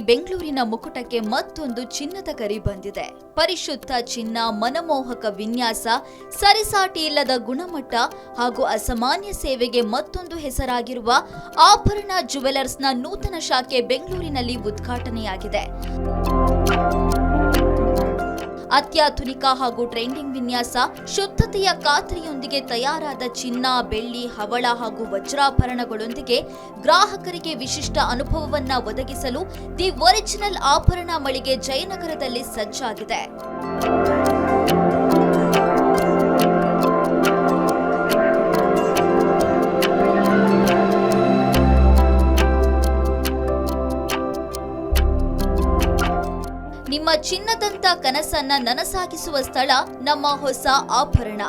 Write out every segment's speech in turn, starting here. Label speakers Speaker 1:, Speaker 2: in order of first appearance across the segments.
Speaker 1: ಬೆಂಗಳೂರಿನ ಮುಕುಟಕ್ಕೆ ಮತ್ತೊಂದು ಚಿನ್ನದ ಕರಿ ಬಂದಿದೆ. ಪರಿಶುದ್ಧ ಚಿನ್ನ, ಮನಮೋಹಕ ವಿನ್ಯಾಸ, ಸರಿಸಾಟಿ ಇಲ್ಲದ ಗುಣಮಟ್ಟ ಹಾಗೂ ಅಸಾಮಾನ್ಯ ಸೇವೆಗೆ ಮತ್ತೊಂದು ಹೆಸರಾಗಿರುವ ಆಭರಣ ಜುವೆಲರ್ಸ್ನ ನೂತನ ಶಾಖೆ ಬೆಂಗಳೂರಿನಲ್ಲಿ ಉದ್ಘಾಟನೆಯಾಗಿದೆ. ಅತ್ಯಾಧುನಿಕ ಹಾಗೂ ಟ್ರೆಂಡಿಂಗ್ ವಿನ್ಯಾಸ, ಶುದ್ಧತೆಯ ಖಾತ್ರಿಯೊಂದಿಗೆ ತಯಾರಾದ ಚಿನ್ನ, ಬೆಳ್ಳಿ, ಹವಳ ಹಾಗೂ ವಜ್ರಾಭರಣಗಳೊಂದಿಗೆ ಗ್ರಾಹಕರಿಗೆ ವಿಶಿಷ್ಟ ಅನುಭವವನ್ನ ಒದಗಿಸಲು ದಿ ಒರಿಜಿನಲ್ ಆಭರಣ ಮಳಿಗೆ ಜಯನಗರದಲ್ಲಿ ಸಜ್ಜಾಗಿದೆ. ಚಿನ್ನದಂತ ಕನಸನ್ನ ನನಸಾಗಿಸುವ ಸ್ಥಳ ನಮ್ಮ ಹೊಸ ಆಭರಣ.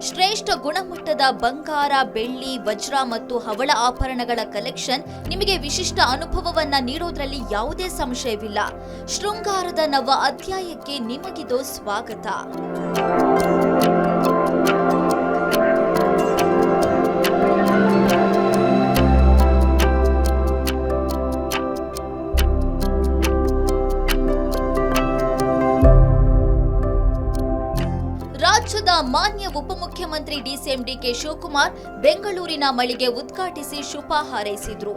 Speaker 1: ಶ್ರೇಷ್ಠ ಗುಣಮಟ್ಟದ ಬಂಗಾರ, ಬೆಳ್ಳಿ, ವಜ್ರ ಮತ್ತು ಹವಳ ಆಭರಣಗಳ ಕಲೆಕ್ಷನ್ ನಿಮಗೆ ವಿಶಿಷ್ಟ ಅನುಭವವನ್ನ ನೀಡೋದ್ರಲ್ಲಿ ಯಾವುದೇ ಸಂಶಯವಿಲ್ಲ. ಶೃಂಗಾರದ ನವ ಅಧ್ಯಾಯಕ್ಕೆ ನಿಮಗಿದು ಸ್ವಾಗತ. ಮಾನ್ಯ ಉಪಮುಖ್ಯಮಂತ್ರಿ ಡಿಸಿಎಂ ಡಿಕೆ ಶಿವಕುಮಾರ್ ಬೆಂಗಳೂರಿನ ಮಳಿಗೆ ಉದ್ಘಾಟಿಸಿ ಶುಭ ಹಾರೈಸಿದ್ರು.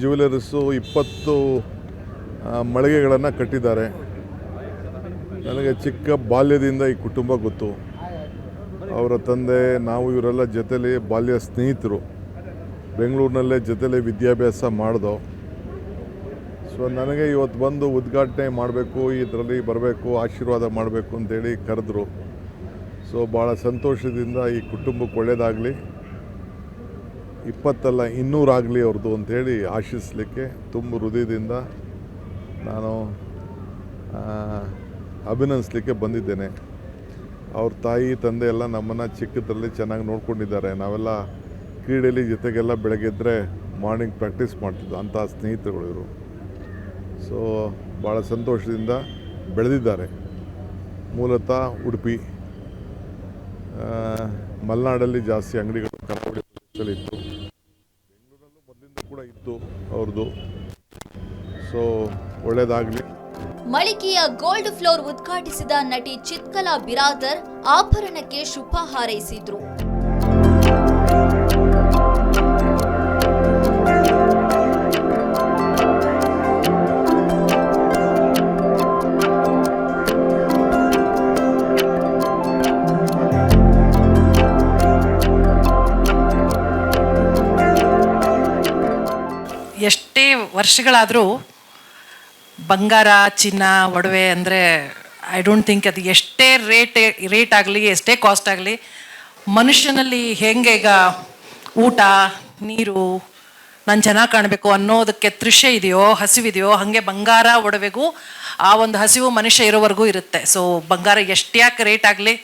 Speaker 2: ಜ್ಯುವೆಲರ್ಸು ಇಪ್ಪತ್ತು ಮಳಿಗೆಗಳನ್ನು ಕಟ್ಟಿದ್ದಾರೆ. ನನಗೆ ಚಿಕ್ಕ ಬಾಲ್ಯದಿಂದ ಈ ಕುಟುಂಬ ಗೊತ್ತು. ಅವರ ತಂದೆ, ನಾವು ಇವರೆಲ್ಲ ಜೊತೆಲಿ ಬಾಲ್ಯ ಸ್ನೇಹಿತರು. ಬೆಂಗಳೂರಿನಲ್ಲೇ ಜೊತೆಲಿ ವಿದ್ಯಾಭ್ಯಾಸ ಮಾಡಿದೋ. ಸೊ ನನಗೆ ಇವತ್ತು ಬಂದು ಉದ್ಘಾಟನೆ ಮಾಡಬೇಕು, ಇದರಲ್ಲಿ ಬರಬೇಕು, ಆಶೀರ್ವಾದ ಮಾಡಬೇಕು ಅಂತೇಳಿ ಕರೆದ್ರು. ಸೊ ಭಾಳ ಸಂತೋಷದಿಂದ ಈ ಕುಟುಂಬಕ್ಕೆ ಒಳ್ಳೆಯದಾಗಲಿ ಇಪ್ಪತ್ತಲ್ಲ ಇನ್ನೂರಾಗಲಿ ಅವ್ರದ್ದು ಅಂಥೇಳಿ ಆಶಿಸಲಿಕ್ಕೆ ತುಂಬ ಹೃದಯದಿಂದ ನಾನು ಅಭಿನಂದಿಸ್ಲಿಕ್ಕೆ ಬಂದಿದ್ದೇನೆ. ಅವ್ರ ತಾಯಿ, ತಂದೆ ಎಲ್ಲ ನಮ್ಮನ್ನು ಚಿಕ್ಕದ್ರಲ್ಲಿ ಚೆನ್ನಾಗಿ ನೋಡ್ಕೊಂಡಿದ್ದಾರೆ. ನಾವೆಲ್ಲ ಕ್ರೀಡೆಯಲ್ಲಿ ಜೊತೆಗೆಲ್ಲ ಬೆಳಗ್ಗೆದ್ರೆ ಮಾರ್ನಿಂಗ್ ಪ್ರಾಕ್ಟೀಸ್ ಮಾಡ್ತಿದ್ವು, ಅಂಥ ಸ್ನೇಹಿತರುಗಳು ಇವರು. ಸೊ ಭಾಳ ಸಂತೋಷದಿಂದ ಬೆಳೆದಿದ್ದಾರೆ. ಮೂಲತಃ ಉಡುಪಿ ಮಲೆನಾಡಲ್ಲಿ ಜಾಸ್ತಿ ಅಂಗಡಿಗಳು ಕರಾವಳಿ ಇತ್ತು ಬೆಂಗಳೂರಲ್ಲೂ ಮೊದಲಿಂದ ಕೂಡ ಇತ್ತು ಅವ್ರದ್ದು ಸೊ ಒಳ್ಳೆಯದಾಗಲಿ
Speaker 1: ಮಳಿಗೆಯ ಗೋಲ್ಡ್ ಫ್ಲೋರ್ ಉದ್ಘಾಟಿಸಿದ ನಟಿ ಚಿತ್ಕಲಾ ಬಿರಾದರ್ ಆಭರಣಕ್ಕೆ ಶುಭ ಹಾರೈಸಿದ್ರು.
Speaker 3: ವರ್ಷಗಳಾದರೂ ಬಂಗಾರ, ಚಿನ್ನ, ಒಡವೆ ಅಂದರೆ ಐ ಡೋಂಟ್ ಥಿಂಕ್ ಅದು ಎಷ್ಟೇ ರೇಟ್ ರೇಟ್ ಆಗಲಿ, ಎಷ್ಟೇ ಕಾಸ್ಟ್ ಆಗಲಿ ಮನುಷ್ಯನಲ್ಲಿ ಹೆಂಗೆ ಈಗ ಊಟ, ನೀರು ನಾನು ಚೆನ್ನಾಗಿ ಕಾಣಬೇಕು ಅನ್ನೋದಕ್ಕೆ ತೃಷೆ ಇದೆಯೋ, ಹಸಿವಿದೆಯೋ, ಹಾಗೆ ಬಂಗಾರ, ಒಡವೆಗೂ ಆ ಒಂದು ಹಸಿವು ಮನುಷ್ಯ ಇರೋವರೆಗೂ ಇರುತ್ತೆ. ಸೊ ಬಂಗಾರ ಎಷ್ಟು ಯಾಕೆ ರೇಟ್ ಆಗಲಿ?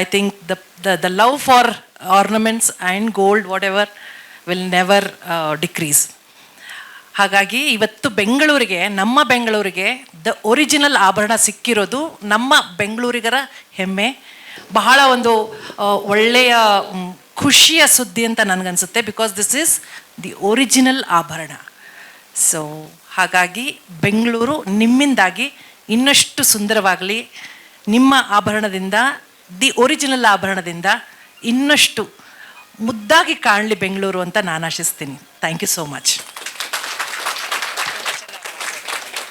Speaker 3: I think the the the love for ornaments and gold whatever will never decrease ಹಾಗಾಗಿ ಇವತ್ತು ಬೆಂಗಳೂರಿಗೆ, ನಮ್ಮ ಬೆಂಗಳೂರಿಗೆ ದ ಒರಿಜಿನಲ್ ಆಭರಣ ಸಿಕ್ಕಿರೋದು ನಮ್ಮ ಬೆಂಗಳೂರಿಗರ ಹೆಮ್ಮೆ. ಬಹಳ ಒಂದು ಒಳ್ಳೆಯ ಖುಷಿಯ ಸುದ್ದಿ ಅಂತ ನನಗನ್ಸುತ್ತೆ because this is the original Abharana. So ಹಾಗಾಗಿ ಬೆಂಗಳೂರು ನಿಮ್ಮಿಂದಾಗಿ ಇನ್ನಷ್ಟು ಸುಂದರವಾಗಲಿ.
Speaker 4: ನಿಮ್ಮ ಆಭರಣದಿಂದ ದಿ ಒರಿಜಿನಲ್ ಆಭರಣದಿಂದ ಇನ್ನಷ್ಟು ಮುದ್ದಾಗಿ ಕಾಣಲಿ ಬೆಂಗಳೂರು ಅಂತ ನಾನು ಆಶಿಸ್ತೀನಿ. ಥ್ಯಾಂಕ್ ಯು ಸೋ ಮಚ್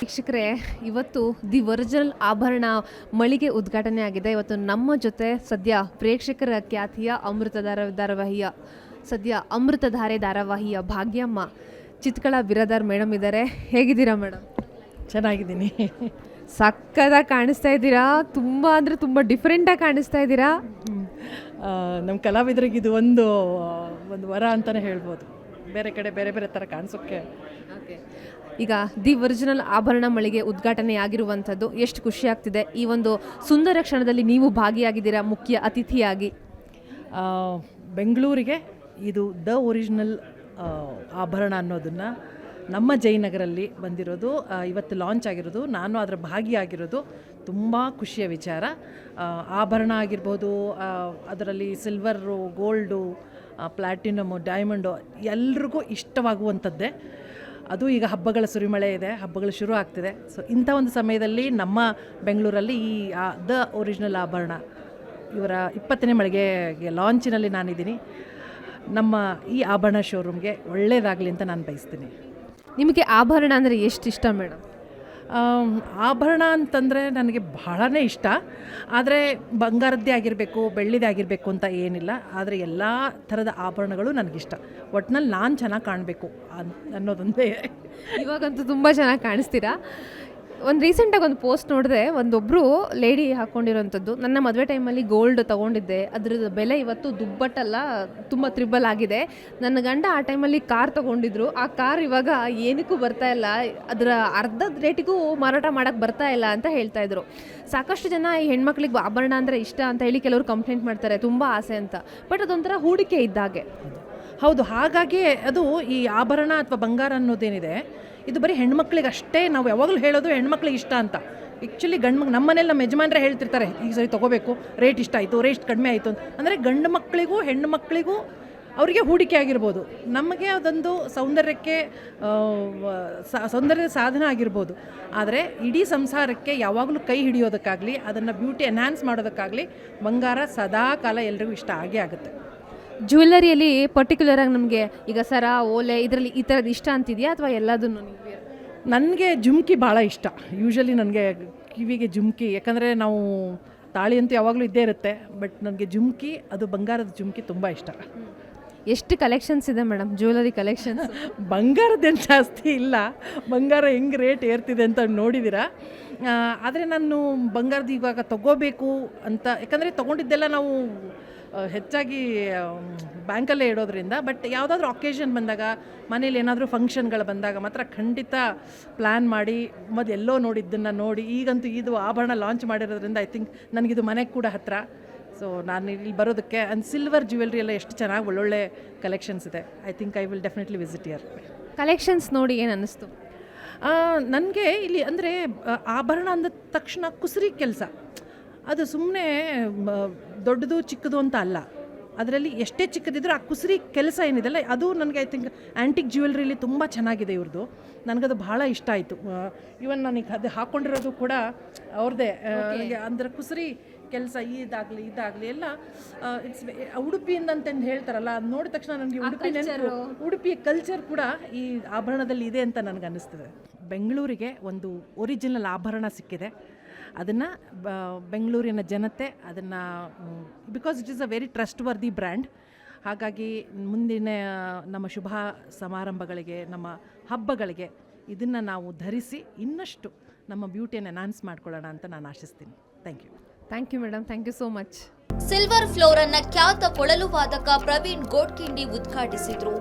Speaker 5: ವೀಕ್ಷಕರೇ ಇವತ್ತು ದಿ ವರ್ಜಿನಲ್ ಆಭರಣ ಮಳಿಗೆ ಉದ್ಘಾಟನೆ ಆಗಿದೆ. ಇವತ್ತು ನಮ್ಮ ಜೊತೆ ಸದ್ಯ ಪ್ರೇಕ್ಷಕರ ಖ್ಯಾತಿಯ ಅಮೃತಧಾರ ಧಾರಾವಾಹಿಯ ಸದ್ಯ ಅಮೃತಧಾರೆ ಧಾರಾವಾಹಿಯ ಭಾಗ್ಯಮ್ಮ ಚಿತ್ಕಳ ಬಿರದಾರ್ ಮೇಡಮ್ ಇದ್ದಾರೆ. ಹೇಗಿದ್ದೀರಾ ಮೇಡಮ್?
Speaker 4: ಚೆನ್ನಾಗಿದ್ದೀನಿ.
Speaker 5: ಸಕ್ಕದಾಗಿ ಕಾಣಿಸ್ತಾ ಇದ್ದೀರಾ? ತುಂಬ ಅಂದರೆ ತುಂಬ ಡಿಫ್ರೆಂಟಾಗಿ ಕಾಣಿಸ್ತಾ ಇದ್ದೀರಾ?
Speaker 4: ನಮ್ಮ ಕಲಾವಿದರಿಗೆ ಇದು ಒಂದು ಒಂದು ವರ ಅಂತಲೇ ಹೇಳ್ಬೋದು. ಬೇರೆ ಕಡೆ ಬೇರೆ ಬೇರೆ ಥರ ಕಾಣಿಸೋಕ್ಕೆ.
Speaker 5: ಈಗ ದಿ ಒರಿಜಿನಲ್ ಆಭರಣ ಮಳಿಗೆ ಉದ್ಘಾಟನೆ ಆಗಿರುವಂಥದ್ದು ಎಷ್ಟು ಖುಷಿ ಆಗ್ತಿದೆ. ಈ ಒಂದು ಸುಂದರ ಕ್ಷಣದಲ್ಲಿ ನೀವು ಭಾಗಿಯಾಗಿದ್ದೀರಾ ಮುಖ್ಯ ಅತಿಥಿಯಾಗಿ?
Speaker 4: ಬೆಂಗಳೂರಿಗೆ ಇದು ದ ಒರಿಜಿನಲ್ ಆಭರಣ ಅನ್ನೋದನ್ನು ನಮ್ಮ ಜಯನಗರಲ್ಲಿ ಬಂದಿರೋದು ಇವತ್ತು ಲಾಂಚ್ ಆಗಿರೋದು, ನಾನು ಅದರ ಭಾಗಿಯಾಗಿರೋದು ತುಂಬ ಖುಷಿಯ ವಿಚಾರ. ಆಭರಣ ಆಗಿರ್ಬೋದು ಅದರಲ್ಲಿ ಸಿಲ್ವರು ಗೋಲ್ಡು ಪ್ಲ್ಯಾಟಿನಮು ಡೈಮಂಡು ಎಲ್ರಿಗೂ ಇಷ್ಟವಾಗುವಂಥದ್ದೇ. ಅದು ಈಗ ಹಬ್ಬಗಳ ಸುರಿಮಳೆ ಇದೆ, ಹಬ್ಬಗಳು ಶುರು ಆಗ್ತಿದೆ. ಸೊ ಇಂಥ ಒಂದು ಸಮಯದಲ್ಲಿ ನಮ್ಮ ಬೆಂಗಳೂರಲ್ಲಿ ಈ ದ ಒರಿಜಿನಲ್ ಆಭರಣ ಇವರ ಇಪ್ಪತ್ತನೇ ಮಳಿಗೆಗೆ ಲಾಂಚಿನಲ್ಲಿ ನಾನಿದ್ದೀನಿ. ನಮ್ಮ ಈ ಆಭರಣ ಶೋರೂಮ್ಗೆ ಒಳ್ಳೆಯದಾಗಲಿ ಅಂತ ನಾನು ಬಯಸ್ತೀನಿ.
Speaker 5: ನಿಮಗೆ ಆಭರಣ ಅಂದರೆ ಎಷ್ಟು ಇಷ್ಟ ಮೇಡಮ್?
Speaker 4: ಆಭರಣ ಅಂತಂದರೆ ನನಗೆ ಬಹಳನೇ ಇಷ್ಟ. ಆದರೆ ಬಂಗಾರದ್ದೇ ಆಗಿರಬೇಕು ಬೆಳ್ಳಿದೇ ಆಗಿರಬೇಕು ಅಂತ ಏನಿಲ್ಲ. ಆದರೆ ಎಲ್ಲ ಥರದ ಆಭರಣಗಳು ನನಗಿಷ್ಟ ಒಟ್ನಲ್ಲಿ ನಾನು ಚೆನ್ನಾಗಿ ಕಾಣಬೇಕು ಅನ್, ಅನ್ನೋದೊಂದೇ.
Speaker 5: ಇವಾಗಂತೂ ತುಂಬ ಚೆನ್ನಾಗಿ ಕಾಣಿಸ್ತೀರಾ? ಒಂದು ರೀಸೆಂಟಾಗಿ ಒಂದು ಪೋಸ್ಟ್ ನೋಡಿದೆ ಒಂದೊಬ್ಬರು ಲೇಡಿ ಹಾಕ್ಕೊಂಡಿರೋಂಥದ್ದು ನನ್ನ ಮದುವೆ ಟೈಮಲ್ಲಿ ಗೋಲ್ಡ್ ತೊಗೊಂಡಿದ್ದೆ. ಅದ್ರದ್ದು ಬೆಲೆ ಇವತ್ತು ದುಬ್ಬಟ್ಟಲ್ಲ ತುಂಬ ತ್ರಿಬಲ್ ಆಗಿದೆ. ನನ್ನ ಗಂಡ ಆ ಟೈಮಲ್ಲಿ ಕಾರ್ ತೊಗೊಂಡಿದ್ರು. ಆ ಕಾರ್ ಇವಾಗ ಏನಕ್ಕೂ ಬರ್ತಾ ಇಲ್ಲ. ಅದರ ಅರ್ಧದ ರೇಟಿಗೂ ಮಾರಾಟ ಮಾಡೋಕ್ಕೆ ಬರ್ತಾ ಇಲ್ಲ ಅಂತ ಹೇಳ್ತಾ ಇದ್ರು. ಸಾಕಷ್ಟು ಜನ ಈ ಹೆಣ್ಮಕ್ಳಿಗೆ ಆಭರಣ ಅಂದರೆ ಇಷ್ಟ ಅಂತ ಹೇಳಿ ಕೆಲವರು ಕಂಪ್ಲೇಂಟ್ ಮಾಡ್ತಾರೆ. ತುಂಬ ಆಸೆ ಅಂತ. ಬಟ್ ಅದೊಂಥರ ಹೂಡಿಕೆ ಇದ್ದಾಗೆ
Speaker 4: ಹೌದು, ಹಾಗಾಗಿ ಅದು ಈ ಆಭರಣ ಅಥವಾ ಬಂಗಾರ ಅನ್ನೋದೇನಿದೆ ಇದು ಬರೀ ಹೆಣ್ಮಕ್ಳಿಗೆ ಅಷ್ಟೇ ನಾವು ಯಾವಾಗಲೂ ಹೇಳೋದು ಹೆಣ್ಮಕ್ಳಿಗೆ ಇಷ್ಟ ಅಂತ. ಆ್ಯಕ್ಚುಲಿ ಗಂಡು ನಮ್ಮ ಮನೇಲಿ ನಮ್ಮ ಯಜಮಾನ್ರೆ ಹೇಳ್ತಿರ್ತಾರೆ ಈಗ ಸರಿ ತೊಗೋಬೇಕು ರೇಟ್ ಇಷ್ಟ ಆಯಿತು ರೇಟ್ ಕಡಿಮೆ ಆಯಿತು ಅಂತ. ಅಂದರೆ ಗಂಡು ಮಕ್ಕಳಿಗೂ ಹೆಣ್ಣು ಮಕ್ಕಳಿಗೂ ಅವರಿಗೆ ಹೂಡಿಕೆ ಆಗಿರ್ಬೋದು. ನಮಗೆ ಅದೊಂದು ಸೌಂದರ್ಯಕ್ಕೆ ಸೌಂದರ್ಯದ ಸಾಧನ ಆಗಿರ್ಬೋದು. ಆದರೆ ಇಡೀ ಸಂಸಾರಕ್ಕೆ ಯಾವಾಗಲೂ ಕೈ ಹಿಡಿಯೋದಕ್ಕಾಗಲಿ, ಅದನ್ನು ಬ್ಯೂಟಿ ಎನ್ಹ್ಯಾನ್ಸ್ ಮಾಡೋದಕ್ಕಾಗಲಿ, ಬಂಗಾರ ಸದಾ ಕಾಲ ಎಲ್ರಿಗೂ ಇಷ್ಟ ಆಗೇ ಆಗುತ್ತೆ.
Speaker 5: ಜ್ಯುವೆಲ್ಲರಿಯಲ್ಲಿ ಪರ್ಟಿಕ್ಯುಲರ್ ಆಗಿ ನಮಗೆ ಈಗ ಸರ ಓಲೆ ಇದರಲ್ಲಿ ಈ ಥರದ್ದು ಇಷ್ಟ ಅಂತಿದೆಯಾ ಅಥವಾ ಎಲ್ಲದನ್ನು ನೀವು
Speaker 4: ನನಗೆ ಜುಮ್ಕಿ ಭಾಳ ಇಷ್ಟ. ಯೂಶ್ವಲಿ ನನಗೆ ಕಿವಿಗೆ ಜುಮ್ಕಿ ಯಾಕಂದರೆ ನಾವು ತಾಳಿ ಅಂತೂ ಯಾವಾಗಲೂ ಇದ್ದೇ ಇರುತ್ತೆ ಬಟ್ ನನಗೆ ಜುಮ್ಕಿ ಅದು ಬಂಗಾರದ ಜುಮ್ಕಿ ತುಂಬ ಇಷ್ಟ.
Speaker 5: ಎಷ್ಟು ಕಲೆಕ್ಷನ್ಸ್ ಇದೆ ಮೇಡಮ್ ಜ್ಯುವೆಲರಿ ಕಲೆಕ್ಷನ್
Speaker 4: ಬಂಗಾರದ್ದೇನು ಜಾಸ್ತಿ ಇಲ್ಲ. ಬಂಗಾರ ಹೆಂಗೆ ರೇಟ್ ಏರ್ತಿದೆ ಅಂತ ನೋಡಿದ್ದೀರಾ ಆದರೆ ನಾನು ಬಂಗಾರದ ಇವಾಗ ತಗೋಬೇಕು ಅಂತ ಯಾಕಂದರೆ ತೊಗೊಂಡಿದ್ದೆಲ್ಲ ನಾವು ಹೆಚ್ಚಾಗಿ ಬ್ಯಾಂಕಲ್ಲೇ ಇಡೋದ್ರಿಂದ ಬಟ್ ಯಾವುದಾದ್ರೂ ಒಕೇಶನ್ ಬಂದಾಗ ಮನೇಲಿ ಏನಾದರೂ ಫಂಕ್ಷನ್ಗಳು ಬಂದಾಗ ಮಾತ್ರ ಖಂಡಿತ ಪ್ಲ್ಯಾನ್ ಮಾಡಿ ಮತ್ತು ಎಲ್ಲೋ ನೋಡಿದ್ದನ್ನು ನೋಡಿ ಈಗಂತೂ ಇದು ಆಭರಣ ಲಾಂಚ್ ಮಾಡಿರೋದ್ರಿಂದ ಐ ಥಿಂಕ್ ನನಗಿದು ಮನೆಗೆ ಕೂಡ ಹತ್ತಿರ ಸೊ ನಾನು ಇಲ್ಲಿ ಬರೋದಕ್ಕೆ ಆ್ಯಂಡ್ ಸಿಲ್ವರ್ ಜ್ಯುವೆಲ್ರಿ ಎಲ್ಲ ಎಷ್ಟು ಚೆನ್ನಾಗಿ ಒಳ್ಳೊಳ್ಳೆ ಕಲೆಕ್ಷನ್ಸ್ ಇದೆ. I think I will definitely visit here
Speaker 5: collections ನೋಡಿ ಏನು ಅನ್ನಿಸ್ತು?
Speaker 4: ನನಗೆ ಇಲ್ಲಿ ಅಂದರೆ ಆಭರಣ ಅಂದ ತಕ್ಷಣ ಕುಸರಿ ಕೆಲಸ. ಅದು ಸುಮ್ಮನೆ ದೊಡ್ಡದು ಚಿಕ್ಕದು ಅಂತ ಅಲ್ಲ. ಅದರಲ್ಲಿ ಎಷ್ಟೇ ಚಿಕ್ಕದಿದ್ರೂ ಆ ಕುಸರಿ ಕೆಲಸ ಏನಿದೆಲ್ಲ ಅದು ನನಗೆ ಐ ಥಿಂಕ್ ಆ್ಯಂಟಿಕ್ ಜ್ಯುವೆಲ್ರಿಲಿ ತುಂಬ ಚೆನ್ನಾಗಿದೆ ಇವ್ರದ್ದು ನನಗದು ಭಾಳ ಇಷ್ಟ ಆಯಿತು. ಇವನ್ ನನಗೆ ಅದು ಹಾಕ್ಕೊಂಡಿರೋದು ಕೂಡ ಅವ್ರದ್ದೇ ನನಗೆ ಅಂದರೆ ಕುಸರಿ ಕೆಲಸ ಇದಾಗಲಿ ಇದಾಗಲಿ ಎಲ್ಲ ಇಟ್ಸ್ ಉಡುಪಿಯಿಂದ ಅಂತಂದು ಹೇಳ್ತಾರಲ್ಲ ಅದು ನೋಡಿದ ತಕ್ಷಣ ನನಗೆ ಉಡುಪಿ ನೆನಪು. ಉಡುಪಿಯ ಕಲ್ಚರ್ ಕೂಡ ಈ ಆಭರಣದಲ್ಲಿ ಇದೆ ಅಂತ ನನಗೆ ಅನ್ನಿಸ್ತದೆ ಬೆಂಗಳೂರಿಗೆ ಒಂದು ಒರಿಜಿನಲ್ ಆಭರಣ ಸಿಕ್ಕಿದೆ. ಅದನ್ನು ಬೆಂಗಳೂರಿನ ಜನತೆ ಅದನ್ನು because it is a very trustworthy brand ಹಾಗಾಗಿ ಮುಂದಿನ ನಮ್ಮ ಶುಭ ಸಮಾರಂಭಗಳಿಗೆ ನಮ್ಮ ಹಬ್ಬಗಳಿಗೆ ಇದನ್ನು ನಾವು ಧರಿಸಿ ಇನ್ನಷ್ಟು ನಮ್ಮ ಬ್ಯೂಟಿಯನ್ನು ಅನೌನ್ಸ್ ಮಾಡ್ಕೊಳ್ಳೋಣ ಅಂತ ನಾನು ಆಶಿಸ್ತೀನಿ. Thank you
Speaker 5: thank you madam thank you so much
Speaker 1: silver floor ಅನ್ನ ಖ್ಯಾತ ಕೊಳಲು ವಾದಕ ಪ್ರವೀಣ್ ಗೋಡ್ಕಿಂಡಿ ಉದ್ಘಾಟಿಸಿದ್ರು.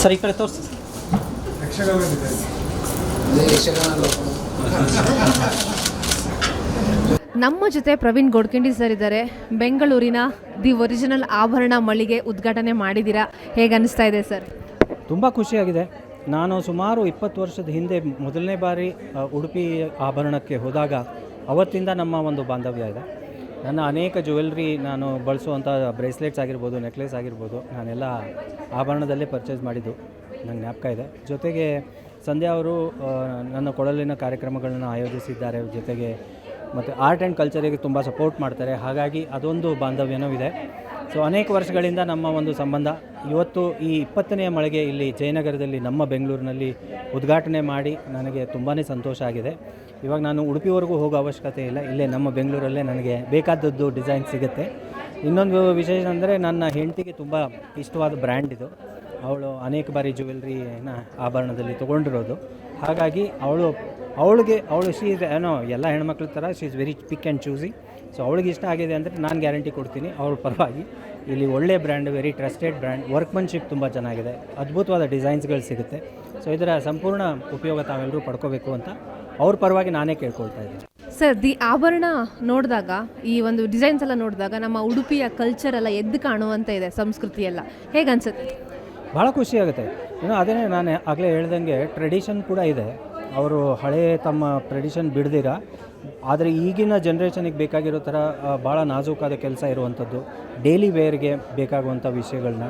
Speaker 6: ಸರ್ ಈ ಕಡೆ ತೋರಿಸಿ
Speaker 5: ನಮ್ಮ ಜೊತೆ ಪ್ರವೀಣ್ ಗೋಡ್ಕಿಂಡಿ ಸರ್ ಇದ್ದಾರೆ. ಬೆಂಗಳೂರಿನ ದಿ ಒರಿಜಿನಲ್ ಆಭರಣ ಮಳಿಗೆ ಉದ್ಘಾಟನೆ ಮಾಡಿದ್ದೀರಾ? ಹೇಗೆ ಅನಿಸ್ತಾ ಇದೆ ಸರ್
Speaker 6: ತುಂಬ ಖುಷಿಯಾಗಿದೆ. ನಾನು ಸುಮಾರು ಇಪ್ಪತ್ತು ವರ್ಷದ ಹಿಂದೆ ಮೊದಲನೇ ಬಾರಿ ಉಡುಪಿ ಆಭರಣಕ್ಕೆ ಹೋದಾಗ ಅವತ್ತಿಂದ ನಮ್ಮ ಒಂದು ಬಾಂಧವ್ಯ ಇದೆ. ನನ್ನ ಅನೇಕ ಜ್ಯುವೆಲ್ರಿ ನಾನು ಬಳಸುವಂಥ ಬ್ರೇಸ್ಲೆಟ್ಸ್ ಆಗಿರ್ಬೋದು ನೆಕ್ಲೆಸ್ ಆಗಿರ್ಬೋದು, ನಾನೆಲ್ಲ ಆಭರಣದಲ್ಲೇ ಪರ್ಚೇಸ್ ಮಾಡಿದ್ದು. ನನಗೆ ಜ್ಞಾಪಕ ಇದೆ. ಜೊತೆಗೆ ಸಂಧ್ಯಾ ಅವರು ನನ್ನ ಕೊಡಲಿನ ಕಾರ್ಯಕ್ರಮಗಳನ್ನು ಆಯೋಜಿಸಿದ್ದಾರೆ. ಜೊತೆಗೆ ಮತ್ತು ಆರ್ಟ್ ಆ್ಯಂಡ್ ಕಲ್ಚರಿಗೆ ತುಂಬ ಸಪೋರ್ಟ್ ಮಾಡ್ತಾರೆ. ಹಾಗಾಗಿ ಅದೊಂದು ಬಾಂಧವ್ಯನೂ ಇದೆ. ಸೊ ಅನೇಕ ವರ್ಷಗಳಿಂದ ನಮ್ಮ ಒಂದು ಸಂಬಂಧ. ಇವತ್ತು ಈ ಇಪ್ಪತ್ತನೆಯ ಮಳಿಗೆ ಇಲ್ಲಿ ಜಯನಗರದಲ್ಲಿ ನಮ್ಮ ಬೆಂಗಳೂರಿನಲ್ಲಿ ಉದ್ಘಾಟನೆ ಮಾಡಿ ನನಗೆ ತುಂಬಾ ಸಂತೋಷ ಆಗಿದೆ. ಇವಾಗ ನಾನು ಉಡುಪಿವರೆಗೂ ಹೋಗೋ ಅವಶ್ಯಕತೆ ಇಲ್ಲ. ಇಲ್ಲೇ ನಮ್ಮ ಬೆಂಗಳೂರಲ್ಲೇ ನನಗೆ ಬೇಕಾದದ್ದು ಡಿಸೈನ್ ಸಿಗುತ್ತೆ. ಇನ್ನೊಂದು ವಿಶೇಷ ಅಂದರೆ ನನ್ನ ಹೆಂಡತಿಗೆ ತುಂಬ ಇಷ್ಟವಾದ ಬ್ರ್ಯಾಂಡ್ ಇದು. ಅವಳು ಅನೇಕ ಬಾರಿ ಜ್ಯುವೆಲ್ರಿನ ಆಭರಣದಲ್ಲಿ ತೊಗೊಂಡಿರೋದು. ಹಾಗಾಗಿ ಅವಳು, ಅವಳಿಗೆ, ಅವಳು ಶೀ ಏನೋ ಎಲ್ಲ ಹೆಣ್ಮಕ್ಳ ಥರ she is very pick and choosy so ಅವಳಿಗೆ ಇಷ್ಟ ಆಗಿದೆ ಅಂದರೆ ನಾನು ಗ್ಯಾರಂಟಿ ಕೊಡ್ತೀನಿ. ಅವಳ ಪರವಾಗಿ ಇಲ್ಲಿ ಒಳ್ಳೆ brand very trusted brand workmanship ತುಂಬ ಚೆನ್ನಾಗಿದೆ. ಅದ್ಭುತವಾದ ಡಿಸೈನ್ಸ್ಗಳು ಸಿಗುತ್ತೆ. ಸೊ ಇದರ ಸಂಪೂರ್ಣ ಉಪಯೋಗ ತಾವೆಲ್ಲರೂ ಪಡ್ಕೋಬೇಕು ಅಂತ ಅವ್ರ ಪರವಾಗಿ ನಾನೇ ಕೇಳ್ಕೊಳ್ತಾ ಇದ್ದೀನಿ.
Speaker 5: ಸರ್ ದಿ ಆಭರಣ ನೋಡಿದಾಗ ಈ ಒಂದು ಡಿಸೈನ್ಸ್ ಎಲ್ಲ ನೋಡಿದಾಗ ನಮ್ಮ ಉಡುಪಿಯ ಕಲ್ಚರ್ ಎಲ್ಲ ಎದ್ದು ಕಾಣುವಂತ ಇದೆ ಸಂಸ್ಕೃತಿ ಎಲ್ಲ ಹೇಗೆ ಅನ್ಸುತ್ತೆ?
Speaker 6: ಭಾಳ ಖುಷಿ ಆಗುತ್ತೆ. ಏನೋ ಅದೇ ನಾನು ಆಗಲೇ ಹೇಳ್ದಂಗೆ ಟ್ರೆಡಿಷನ್ ಕೂಡ ಇದೆ. ಅವರು ಹಳೆಯ ತಮ್ಮ ಟ್ರೆಡಿಷನ್ ಬಿಡ್ದಿರ? ಆದರೆ ಈಗಿನ ಜನ್ರೇಷನಿಗೆ ಬೇಕಾಗಿರೋ ಥರ ಭಾಳ ನಾಜೂಕಾದ ಕೆಲಸ ಇರುವಂಥದ್ದು ಡೈಲಿ ವೇರ್ಗೆ ಬೇಕಾಗುವಂಥ ವಿಷಯಗಳನ್ನ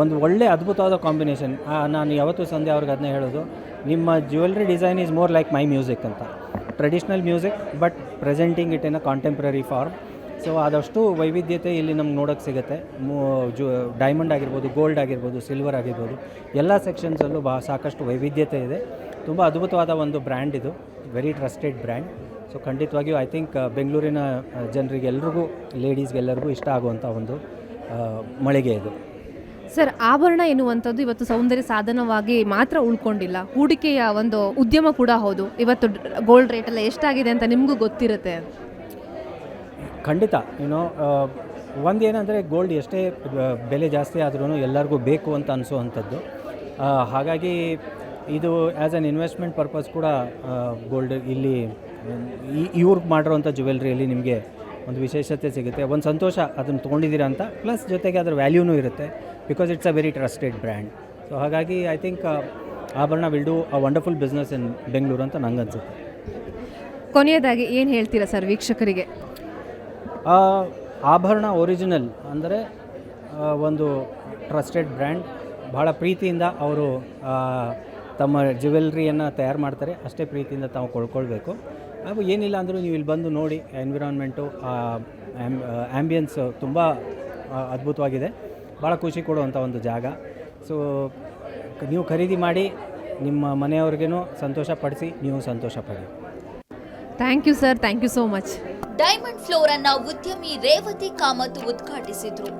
Speaker 6: ಒಂದು ಒಳ್ಳೆ ಅದ್ಭುತವಾದ ಕಾಂಬಿನೇಷನ್ ನಾನು ಯಾವತ್ತೂ ಸಂಧ್ಯಾ ಅವ್ರಿಗೆ ಅದನ್ನೇ ಹೇಳೋದು, ನಿಮ್ಮ jewellery design is more like my music ಅಂತ. Traditional music but presenting it in a contemporary form so ಆದಷ್ಟು ವೈವಿಧ್ಯತೆ ಇಲ್ಲಿ ನಮ್ಗೆ ನೋಡೋಕ್ಕೆ ಸಿಗುತ್ತೆ. ಜು ಡೈಮಂಡ್ ಆಗಿರ್ಬೋದು ಗೋಲ್ಡ್ ಆಗಿರ್ಬೋದು ಸಿಲ್ವರ್ ಆಗಿರ್ಬೋದು, ಎಲ್ಲ ಸೆಕ್ಷನ್ಸಲ್ಲೂ ಬಾ, ಸಾಕಷ್ಟು ವೈವಿಧ್ಯತೆ ಇದೆ. ತುಂಬ ಅದ್ಭುತವಾದ ಒಂದು ಬ್ರ್ಯಾಂಡ್ ಇದು. ವೆರಿ ಟ್ರಸ್ಟೆಡ್ ಬ್ರ್ಯಾಂಡ್ ಸೊ ಖಂಡಿತವಾಗಿಯೂ ಐ ಥಿಂಕ್ ಬೆಂಗಳೂರಿನ ಜನರಿಗೆ ಎಲ್ರಿಗೂ ಲೇಡೀಸ್ಗೆಲ್ಲರಿಗೂ ಇಷ್ಟ ಆಗುವಂಥ ಒಂದು ಮಳಿಗೆ ಇದು.
Speaker 5: ಸರ್ ಆಭರಣ ಎನ್ನುವಂಥದ್ದು ಇವತ್ತು ಸೌಂದರ್ಯ ಸಾಧನವಾಗಿ ಮಾತ್ರ ಉಳ್ಕೊಂಡಿಲ್ಲ. ಹೂಡಿಕೆಯ ಒಂದು ಉದ್ಯಮ ಕೂಡ ಹೌದು. ಇವತ್ತು ಗೋಲ್ಡ್ ರೇಟ್ ಎಲ್ಲ ಎಷ್ಟಾಗಿದೆ ಅಂತ ನಿಮಗೂ ಗೊತ್ತಿರುತ್ತೆ.
Speaker 6: ಖಂಡಿತ ಏನೋ ಒಂದು ಏನಂದರೆ ಗೋಲ್ಡ್ ಎಷ್ಟೇ ಬೆಲೆ ಜಾಸ್ತಿ ಆದ್ರೂ ಎಲ್ಲರಿಗೂ ಬೇಕು ಅಂತ ಅನಿಸುವಂಥದ್ದು. ಹಾಗಾಗಿ ಇದು ಆ್ಯಸ್ ಅನ್ ಇನ್ವೆಸ್ಟ್ಮೆಂಟ್ ಪರ್ಪಸ್ ಕೂಡ ಗೋಲ್ಡ್ ಇಲ್ಲಿ ಇವ್ರಿಗೆ ಮಾಡಿರೋವಂಥ ಜ್ಯುವೆಲ್ರಿಯಲ್ಲಿ ನಿಮಗೆ ಒಂದು ವಿಶೇಷತೆ ಸಿಗುತ್ತೆ. ಒಂದು ಸಂತೋಷ ಅದನ್ನು ತೊಗೊಂಡಿದ್ದೀರಾ ಅಂತ ಪ್ಲಸ್ ಜೊತೆಗೆ ಅದರ ವ್ಯಾಲ್ಯೂನೂ ಇರುತ್ತೆ because it's a very trusted brand so ಹಾಗಾಗಿ I think Abharana will do a wonderful business in Bengaluru ಅಂತ ನಂಗೆ ಅನಿಸುತ್ತೆ.
Speaker 5: ಕೊನೆಯದಾಗಿ ಏನು ಹೇಳ್ತೀರಾ ಸರ್ ವೀಕ್ಷಕರಿಗೆ?
Speaker 6: ಆಭರಣ ಒರಿಜಿನಲ್ ಅಂದರೆ ಒಂದು ಟ್ರಸ್ಟೆಡ್ ಬ್ರ್ಯಾಂಡ್ ಭಾಳ ಪ್ರೀತಿಯಿಂದ ಅವರು ತಮ್ಮ ಜ್ಯುವೆಲ್ರಿಯನ್ನು ತಯಾರು ಮಾಡ್ತಾರೆ. ಅಷ್ಟೇ ಪ್ರೀತಿಯಿಂದ ತಾವು ಕೊಳ್ಕೊಳ್ಬೇಕು ಹಾಗೂ ಏನಿಲ್ಲ ಅಂದರೂ ನೀವು ಇಲ್ಲಿ ಬಂದು ನೋಡಿ ಎನ್ವಿರಾನ್ಮೆಂಟು ಆ್ಯಂಬಿಯನ್ಸ್ ತುಂಬ ಅದ್ಭುತವಾಗಿದೆ. ಭಾಳ ಖುಷಿ ಕೊಡುವಂಥ ಒಂದು ಜಾಗ. ಸೊ ನೀವು ಖರೀದಿ ಮಾಡಿ ನಿಮ್ಮ ಮನೆಯವ್ರಿಗೇನು ಸಂತೋಷ ಪಡಿಸಿ ನೀವು ಸಂತೋಷ ಪಡಿ.
Speaker 5: Thank you sir thank you so much
Speaker 1: diamond floor ಅನ್ನ ಉದ್ಯಮಿ ರೇವತಿ ಕಾಮತ್ ಉದ್ಘಾಟಿಸಿದ್ರು.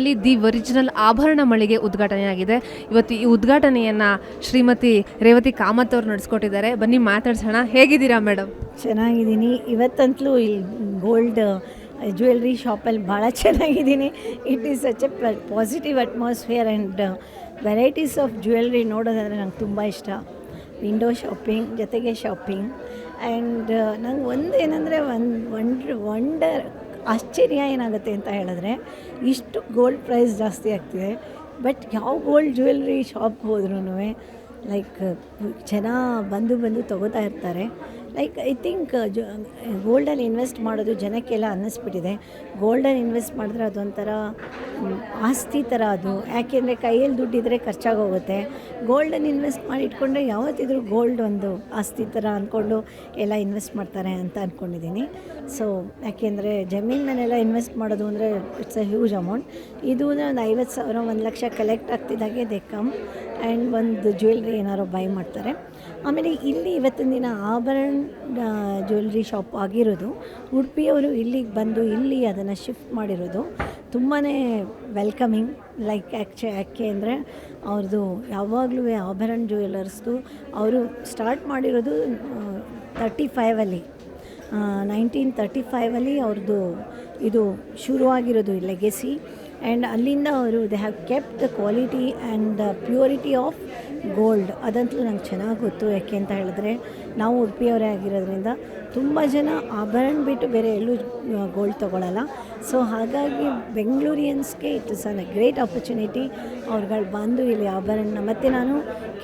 Speaker 5: ಬೆಂಗಳೂರಿನಲ್ಲಿ ದಿ ಒರಿಜಿನಲ್ ಆಭರಣ ಮಳಿಗೆ ಉದ್ಘಾಟನೆಯಾಗಿದೆ. ಇವತ್ತು ಈ ಉದ್ಘಾಟನೆಯನ್ನು ಶ್ರೀಮತಿ ರೇವತಿ ಕಾಮತ್ ಅವರು ನಡೆಸ್ಕೊಟ್ಟಿದ್ದಾರೆ. ಬನ್ನಿ ಮಾತಾಡ್ಸೋಣ. ಹೇಗಿದ್ದೀರಾ ಮೇಡಮ್
Speaker 7: ಚೆನ್ನಾಗಿದ್ದೀನಿ. ಇವತ್ತಂತಲೂ ಇಲ್ಲಿ ಗೋಲ್ಡ್ ಜ್ಯುವೆಲ್ರಿ ಶಾಪಲ್ಲಿ ಭಾಳ ಚೆನ್ನಾಗಿದ್ದೀನಿ. It is such a positive atmosphere and varieties of jewellery ನೋಡೋದಂದರೆ ನಂಗೆ ತುಂಬ ಇಷ್ಟ. ವಿಂಡೋ ಶಾಪಿಂಗ್ ಜೊತೆಗೆ ಶಾಪಿಂಗ್ ಆ್ಯಂಡ್ ನಂಗೆ ಒಂದು ಏನಂದರೆ ಒಂದು ವಂಡ್ರ್ ವಂಡರ್ ಆಶ್ಚರ್ಯ ಏನಾಗುತ್ತೆ ಅಂತ ಹೇಳಿದ್ರೆ, ಇಷ್ಟು ಗೋಲ್ಡ್ ಪ್ರೈಸ್ ಜಾಸ್ತಿ ಆಗ್ತಿದೆ. ಬಟ್ ಯಾವ ಗೋಲ್ಡ್ ಜ್ಯುವೆಲ್ರಿ ಶಾಪ್ಗೆ ಹೋದ್ರೂ ಲೈಕ್ ಜನ ಬಂದು ಬಂದು ತಗೋತಾ ಇರ್ತಾರೆ. ಲೈಕ್ ಐ ಥಿಂಕ್ ಗೋಲ್ಡಲ್ಲಿ ಇನ್ವೆಸ್ಟ್ ಮಾಡೋದು ಜನಕ್ಕೆಲ್ಲ ಅನ್ನಿಸ್ಬಿಟ್ಟಿದೆ. ಗೋಲ್ಡಲ್ಲಿ ಇನ್ವೆಸ್ಟ್ ಮಾಡಿದ್ರೆ ಅದೊಂಥರ ಆಸ್ತಿ ಥರ ಅದು. ಯಾಕೆಂದರೆ ಕೈಯಲ್ಲಿ ದುಡ್ಡಿದ್ರೆ ಖರ್ಚಾಗೋಗುತ್ತೆ. ಗೋಲ್ಡನ್ನು ಇನ್ವೆಸ್ಟ್ ಮಾಡಿ ಇಟ್ಕೊಂಡ್ರೆ ಯಾವತ್ತಿದ್ರೂ ಗೋಲ್ಡ್ ಒಂದು ಆಸ್ತಿ ಥರ ಅಂದ್ಕೊಂಡು ಎಲ್ಲ ಇನ್ವೆಸ್ಟ್ ಮಾಡ್ತಾರೆ ಅಂತ ಅಂದ್ಕೊಂಡಿದ್ದೀನಿ ಸೊ ಯಾಕೆಂದರೆ ಜಮೀನ್ ಮೇಲೆಲ್ಲ ಇನ್ವೆಸ್ಟ್ ಮಾಡೋದು ಅಂದರೆ ಇಟ್ಸ್ ಅ ಹ್ಯೂಜ್ ಅಮೌಂಟ್ ಇದು ಅಂದರೆ ಒಂದು ಐವತ್ತು ಸಾವಿರ, ಒಂದು ಲಕ್ಷ ಕಲೆಕ್ಟ್ ಆಗ್ತಿದ್ದಾಗೆ ದೇ ಕಮ್ ಆ್ಯಂಡ್ ಒಂದು ಜ್ಯುವೆಲ್ರಿ ಏನಾದ್ರು ಬೈ ಮಾಡ್ತಾರೆ. ಆಮೇಲೆ ಇಲ್ಲಿ ಇವತ್ತಿನ ದಿನ ಆಭರಣ ಜ್ಯುವೆಲ್ರಿ ಶಾಪ್ ಆಗಿರೋದು. ಉಡುಪಿಯವರು ಇಲ್ಲಿಗೆ ಬಂದು ಇಲ್ಲಿ ಅದನ್ನು ಶಿಫ್ಟ್ ಮಾಡಿರೋದು. ತುಂಬಾ ವೆಲ್ಕಮಿಂಗ್, ಲೈಕ್ ಆ್ಯಕ್ಚು, ಯಾಕೆ ಅಂದರೆ ಅವ್ರದ್ದು ಯಾವಾಗಲೂ ಆಭರಣ ಜ್ಯುವೆಲರ್ಸ್ದು ಅವರು ಸ್ಟಾರ್ಟ್ ಮಾಡಿರೋದು ತರ್ಟಿ ಫೈವಲ್ಲಿ. ನೈನ್ಟೀನ್ ತರ್ಟಿ ಫೈವಲ್ಲಿ ಅವ್ರದ್ದು ಇದು ಶುರುವಾಗಿರೋದು ಲೆಗೆಸಿ ಆ್ಯಂಡ್ ಅಲ್ಲಿಂದ ಅವರು they have kept the quality and the purity of gold ಅದಂತೂ ನಂಗೆ ಚೆನ್ನಾಗಿ ಗೊತ್ತು ಯಾಕೆ ಅಂತ ಹೇಳಿದ್ರೆ, ನಾವು ಉಡುಪಿಯವರೇ ಆಗಿರೋದ್ರಿಂದ ತುಂಬ ಜನ ಆಭರಣ ಬಿಟ್ಟು ಬೇರೆ ಎಲ್ಲೂ ಗೋಲ್ಡ್ ತೊಗೊಳಲ್ಲ. ಸೊ ಹಾಗಾಗಿ ಬೆಂಗಳೂರಿಯನ್ಸ್ಗೆ it is an great opportunity ಅವ್ರುಗಳು ಬಂದು ಇಲ್ಲಿ ಆಭರಣ ಮತ್ತು ನಾನು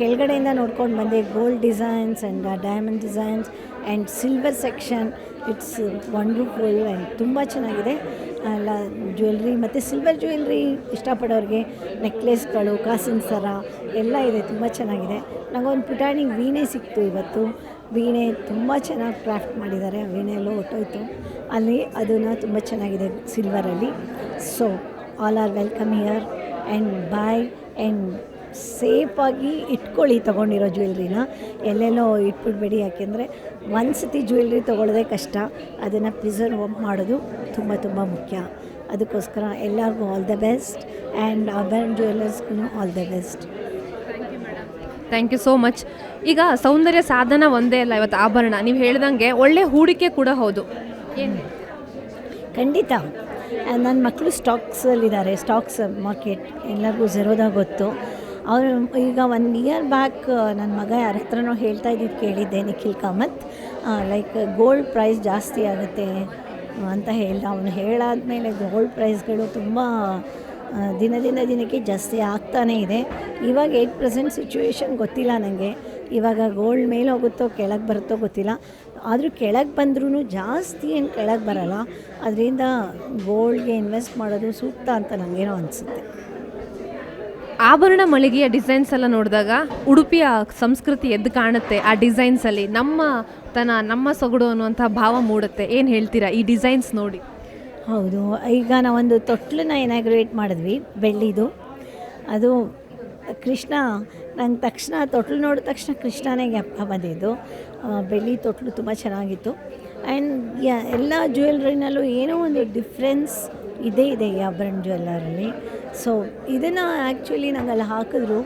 Speaker 7: ಕೆಳಗಡೆಯಿಂದ ನೋಡ್ಕೊಂಡು ಬಂದೆ gold designs and diamond designs and silver section it's wonderful and ತುಂಬ ಚೆನ್ನಾಗಿದೆ. ಎಲ್ಲ ಜ್ಯುವೆಲ್ರಿ ಮತ್ತು ಸಿಲ್ವರ್ ಜ್ಯುವೆಲ್ರಿ ಇಷ್ಟಪಡೋರಿಗೆ ನೆಕ್ಲೆಸ್ಗಳು ಕಾಸಿನ ಸರ ಎಲ್ಲ ಇದೆ, ತುಂಬ ಚೆನ್ನಾಗಿದೆ. ನನಗೊಂದು ಪುಟಾಣಿ ವೀಣೆ ಸಿಕ್ತು ಇವತ್ತು. ವೀಣೆ ತುಂಬ ಚೆನ್ನಾಗಿ ಕ್ರಾಫ್ಟ್ ಮಾಡಿದ್ದಾರೆ. ವೀಣೆ ಎಲ್ಲ ಹೊಟ್ಟೋಯ್ತು ಅಲ್ಲಿ ಅದನ್ನು ತುಂಬ ಚೆನ್ನಾಗಿದೆ ಸಿಲ್ವರಲ್ಲಿ so all are welcome here and bye and ಸೇಫಾಗಿ ಇಟ್ಕೊಳ್ಳಿ ತೊಗೊಂಡಿರೋ ಜ್ಯುವೆಲ್ರಿನ ಎಲ್ಲೆಲ್ಲೋ ಇಟ್ಬಿಡ್ಬೇಡಿ. ಯಾಕೆಂದರೆ ಒಂದು ಸತಿ ಜ್ಯುವೆಲ್ರಿ ತೊಗೊಳ್ಳೋದೇ ಕಷ್ಟ. ಅದನ್ನು ಪ್ರಿಸರ್ವ್ ಮಾಡೋದು ತುಂಬ ತುಂಬ ಮುಖ್ಯ. ಅದಕ್ಕೋಸ್ಕರ ಎಲ್ಲರಿಗೂ all the best and Abharan ಜ್ಯುವೆಲ್ಲರ್ಸ್ಗೂ all the best
Speaker 5: thank you so much ಈಗ ಸೌಂದರ್ಯ ಸಾಧನ ಒಂದೇ ಅಲ್ಲ ಇವತ್ತು ಆಭರಣ. ನೀವು ಹೇಳ್ದಂಗೆ ಒಳ್ಳೆ ಹೂಡಿಕೆ ಕೂಡ ಹೌದು. ಏನು?
Speaker 7: ಖಂಡಿತ. ನನ್ನ ಮಕ್ಕಳು ಸ್ಟಾಕ್ಸಲ್ಲಿದ್ದಾರೆ ಸ್ಟಾಕ್ಸ್ ಮಾರ್ಕೆಟ್ ಎಲ್ಲರಿಗೂ ಝೆರೋದಾಗ ಗೊತ್ತು. ಅವರು ಈಗ ಒನ್ ಇಯರ್ ಬ್ಯಾಕ್ ನನ್ನ ಮಗ ಯಾರ ಹತ್ರನೋ ಹೇಳ್ತಾ ಇದ್ದಿದ್ದು ಕೇಳಿದ್ದೆ Nikhil Kamath. Like gold price ಜಾಸ್ತಿ ಆಗುತ್ತೆ ಅಂತ ಹೇಳ್ದ. ಅವನು ಹೇಳಾದ್ಮೇಲೆ ಗೋಲ್ಡ್ ಪ್ರೈಸ್ಗಳು ತುಂಬ ದಿನದಿಂದ ದಿನಕ್ಕೆ ಜಾಸ್ತಿ ಆಗ್ತಾನೇ ಇದೆ. ಇವಾಗ ಏಟ್ ಪ್ರೆಸೆಂಟ್ ಸಿಚುವೇಶನ್ ಗೊತ್ತಿಲ್ಲ ನನಗೆ ಇವಾಗ ಗೋಲ್ಡ್ ಮೇಲೆ ಹೋಗುತ್ತೋ, ಕೆಳಗೆ ಬರುತ್ತೋ ಗೊತ್ತಿಲ್ಲ. ಆದರೂ ಕೆಳಗೆ ಬಂದ್ರೂ ಜಾಸ್ತಿ ಏನು ಕೆಳಗೆ ಬರಲ್ಲ. ಅದರಿಂದ ಗೋಲ್ಡ್ಗೆ ಇನ್ವೆಸ್ಟ್ ಮಾಡೋದು ಸೂಕ್ತ ಅಂತ ನನಗೇನೋ ಅನಿಸುತ್ತೆ.
Speaker 5: ಆಭರಣ ಮಳಿಗೆಯ ಡಿಸೈನ್ಸ್ ಎಲ್ಲ ನೋಡಿದಾಗ ಉಡುಪಿಯ ಸಂಸ್ಕೃತಿ ಎದ್ದು ಕಾಣುತ್ತೆ ಆ ಡಿಸೈನ್ಸಲ್ಲಿ ನಮ್ಮ ತನ, ನಮ್ಮ ಸೊಗಡು ಅನ್ನುವಂಥ ಭಾವ ಮೂಡುತ್ತೆ. ಏನು ಹೇಳ್ತೀರಾ ಈ ಡಿಸೈನ್ಸ್ ನೋಡಿ?
Speaker 7: ಹೌದು. ಈಗ ನಾವೊಂದು ತೊಟ್ಲನ್ನ ಇನಾಗ್ರೇಟ್ ಮಾಡಿದ್ವಿ, ಬೆಳ್ಳಿದು. ಅದು ಕೃಷ್ಣ, ನಂಗೆ ತಕ್ಷಣ ತೊಟ್ಲು ನೋಡಿದ ತಕ್ಷಣ ಕೃಷ್ಣನೇ ಜ್ಞಾಪಕ ಬಂದಿದ್ದು. ಬೆಳ್ಳಿ ತೊಟ್ಲು ತುಂಬ ಚೆನ್ನಾಗಿತ್ತು. ಆ್ಯಂಡ್ ಎಲ್ಲ ಜ್ಯುವೆಲ್ರಿನಲ್ಲೂ ಏನೋ ಒಂದು ಡಿಫ್ರೆನ್ಸ್ ಇದೇ ಇದೆ ಈ ಆಭರಣ ಜ್ಯುವೆಲ್ಲರಲ್ಲಿ ಸೊ ಇದನ್ನು ಆ್ಯಕ್ಚುಲಿ ನಂಗೆ ಅಲ್ಲಿ ಹಾಕಿದ್ರು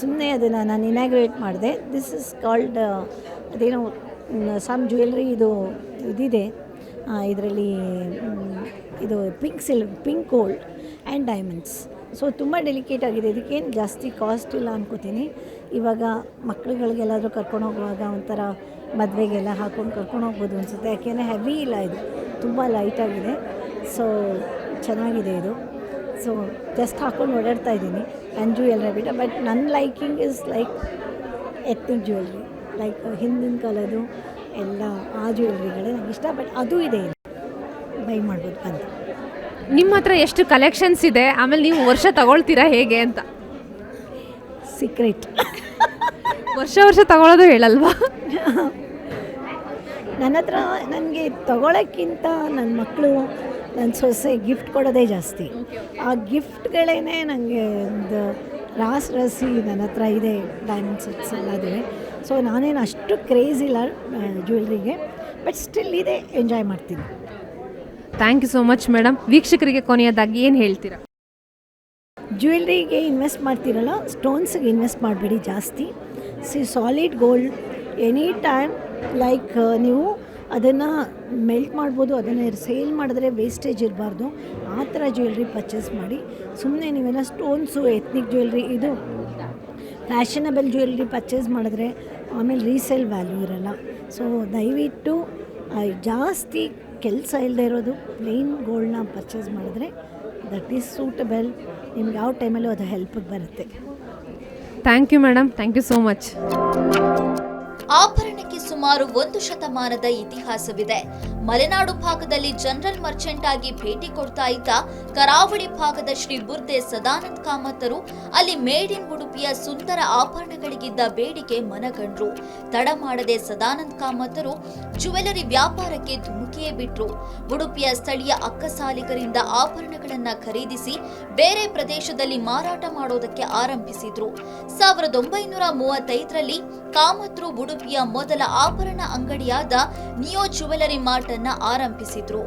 Speaker 7: ಸುಮ್ಮನೆ ಅದನ್ನು ನಾನು ಇನಾಗ್ರೇಟ್ ಮಾಡಿದೆ. ದಿಸ್ ಇಸ್ ಕಾಲ್ಡ್ ಅದೇನೋ ಸಮ್ ಜ್ಯುವೆಲ್ರಿ ಇದು, ಇದಿದೆ. ಇದರಲ್ಲಿ ಇದು pink sill pink gold and diamonds so ತುಂಬ ಡೆಲಿಕೇಟ್ ಆಗಿದೆ. ಇದಕ್ಕೇನು ಜಾಸ್ತಿ ಕಾಸ್ಟ್ ಇಲ್ಲ ಅನ್ಕೋತೀನಿ. ಇವಾಗ ಮಕ್ಳುಗಳಿಗೆಲ್ಲಾದರೂ ಕರ್ಕೊಂಡು ಹೋಗುವಾಗ ಒಂಥರ ಮದುವೆಗೆಲ್ಲ ಹಾಕೊಂಡು ಕರ್ಕೊಂಡು ಹೋಗ್ಬೋದು ಅನಿಸುತ್ತೆ. ಯಾಕೆಂದರೆ ಹೆವಿ ಇಲ್ಲ ಇದು. ತುಂಬ ಲೈಟಾಗಿದೆ ಸೊ ಚೆನ್ನಾಗಿದೆ ಇದು. ಸೊ ಜಸ್ಟ್ ಹಾಕ್ಕೊಂಡು ಓಡಾಡ್ತಾ ಇದ್ದೀನಿ. ಆ್ಯಂಡ್ ಜ್ಯುವೆಲ್ರಿ ಬಿಟ್ಟ. ಬಟ್ ನನ್ನ liking is like ethnic jewellery like ಹಿಂದಿನ ಕಾಲದ್ದು ಎಲ್ಲ ಆ ಜ್ಯುವೆಲ್ರಿಗಳೇ ನಂಗೆ ಇಷ್ಟ ಬಟ್ ಅದು ಇದೆ ಇಲ್ಲಿ. ಬೈ ಮಾಡ್ಬೋದು ಬಂದು.
Speaker 5: ನಿಮ್ಮ ಹತ್ರ ಎಷ್ಟು ಕಲೆಕ್ಷನ್ಸ್ ಇದೆ? ಆಮೇಲೆ ನೀವು ವರ್ಷ ತಗೊಳ್ತೀರಾ ಹೇಗೆ ಅಂತ?
Speaker 7: ಸೀಕ್ರೆಟ್
Speaker 5: ವರ್ಷ ವರ್ಷ ತಗೊಳ್ಳೋದು ಹೇಳಲ್ವಾ?
Speaker 7: ನನ್ನ ಹತ್ರ ನನಗೆ ತಗೊಳ್ಳೋಕ್ಕಿಂತ ನನ್ನ ಮಕ್ಕಳು ನನ್ನ ಸೊಸೆ ಗಿಫ್ಟ್ ಕೊಡೋದೇ ಜಾಸ್ತಿ. ಆ ಗಿಫ್ಟ್ಗಳೇ ನನಗೆ ಒಂದು ರಾಸ್ ರಸಿ ನನ್ನ ಹತ್ರ ಇದೆ ಡೈಮಂಡ್ ಸೆಟ್ಸ್ ಎಲ್ಲದೂ ಸೊ ನಾನೇನು ಅಷ್ಟು ಕ್ರೇಜ್ ಇಲ್ಲ ಜ್ಯುವೆಲ್ರಿಗೆ ಬಟ್ ಸ್ಟಿಲ್ ಇದೆ ಎಂಜಾಯ್ ಮಾಡ್ತೀನಿ.
Speaker 5: Thank you so much madam ವೀಕ್ಷಕರಿಗೆ ಕೊನೆಯದಾಗಿ ಏನು ಹೇಳ್ತೀರಾ?
Speaker 7: ಜ್ಯುವೆಲ್ರಿಗೆ ಇನ್ವೆಸ್ಟ್ ಮಾಡ್ತೀರಲ್ಲ ಸ್ಟೋನ್ಸ್ಗೆ ಇನ್ವೆಸ್ಟ್ ಮಾಡಬೇಡಿ ಜಾಸ್ತಿ. See solid gold any time like ನೀವು ಅದನ್ನು ಮೆಲ್ಟ್ ಮಾಡ್ಬೋದು ಅದನ್ನು ಸೇಲ್ ಮಾಡಿದ್ರೆ ವೇಸ್ಟೇಜ್ ಇರಬಾರ್ದು. ಆ ಥರ ಜ್ಯುವೆಲ್ರಿ ಪರ್ಚೇಸ್ ಮಾಡಿ. ಸುಮ್ಮನೆ ನೀವೆಲ್ಲ ಸ್ಟೋನ್ಸು ಎತ್ನಿಕ್ ಜ್ಯುವೆಲ್ರಿ ಇದು ಫ್ಯಾಷನಬಲ್ ಜ್ಯುವೆಲ್ರಿ ಪರ್ಚೇಸ್ ಮಾಡಿದ್ರೆ ಆಮೇಲೆ ರೀಸೇಲ್ ವ್ಯಾಲ್ಯೂ ಇರಲ್ಲ. ಸೊ ದಯವಿಟ್ಟು ಜಾಸ್ತಿ ಕೆಲಸ ಇಲ್ಲದೆ ಇರೋದು ಪ್ಲೇನ್ ಗೋಲ್ಡ್ನ ಪರ್ಚೇಸ್ ಮಾಡಿದ್ರೆ ದಟ್ ಈಸ್ ಸೂಟಬಲ್ ನಿಮ್ಗೆ ಯಾವ ಟೈಮಲ್ಲೂ ಅದು ಹೆಲ್ಪ್ ಬರುತ್ತೆ.
Speaker 5: Thank you madam thank you so much
Speaker 1: ಆಭರಣಕ್ಕೆ ಸುಮಾರು ಒಂದು ಶತಮಾನದ ಇತಿಹಾಸವಿದೆ. ಮಲೆನಾಡು ಭಾಗದಲ್ಲಿ ಜನರಲ್ ಮರ್ಚೆಂಟ್ ಆಗಿ ಭೇಟಿ ಕೊಡ್ತಾ ಇದ್ದ ಕರಾವಳಿ ಭಾಗದ ಶ್ರೀ ಬುರ್ದೆ ಸದಾನಂದ್ ಕಾಮತರು ಅಲ್ಲಿ ಮೇಡ್ ಇನ್ ಉಡುಪಿಯ ಸುಂದರ ಆಭರಣಗಳಿಗಿದ್ದ ಬೇಡಿಕೆ ಮನಗಂಡ್ರು. ತಡ ಮಾಡದೆ ಸದಾನಂದ್ ಕಾಮತರು ಜ್ಯುವೆಲರಿ ವ್ಯಾಪಾರಕ್ಕೆ ಧುಮುಕಿಯೇ ಬಿಟ್ರು. ಉಡುಪಿಯ ಸ್ಥಳೀಯ ಅಕ್ಕಸಾಲಿಗರಿಂದ ಆಭರಣಗಳನ್ನ ಖರೀದಿಸಿ ಬೇರೆ ಪ್ರದೇಶದಲ್ಲಿ ಮಾರಾಟ ಮಾಡೋದಕ್ಕೆ ಆರಂಭಿಸಿದ್ರು. ಸಾವಿರದ ಒಂಬೈನೂರ ಮೂವತ್ತೈದರಲ್ಲಿ ಕಾಮತ್ರು ಉಡುಪಿಯ ಮೊದಲ ಆಭರಣ ಅಂಗಡಿಯಾದ ನಿಯೋ ಜ್ಯುವೆಲರಿ ಮಾರ್ಟ್ ಅನ್ನ ಆರಂಭಿಸಿದ್ರು.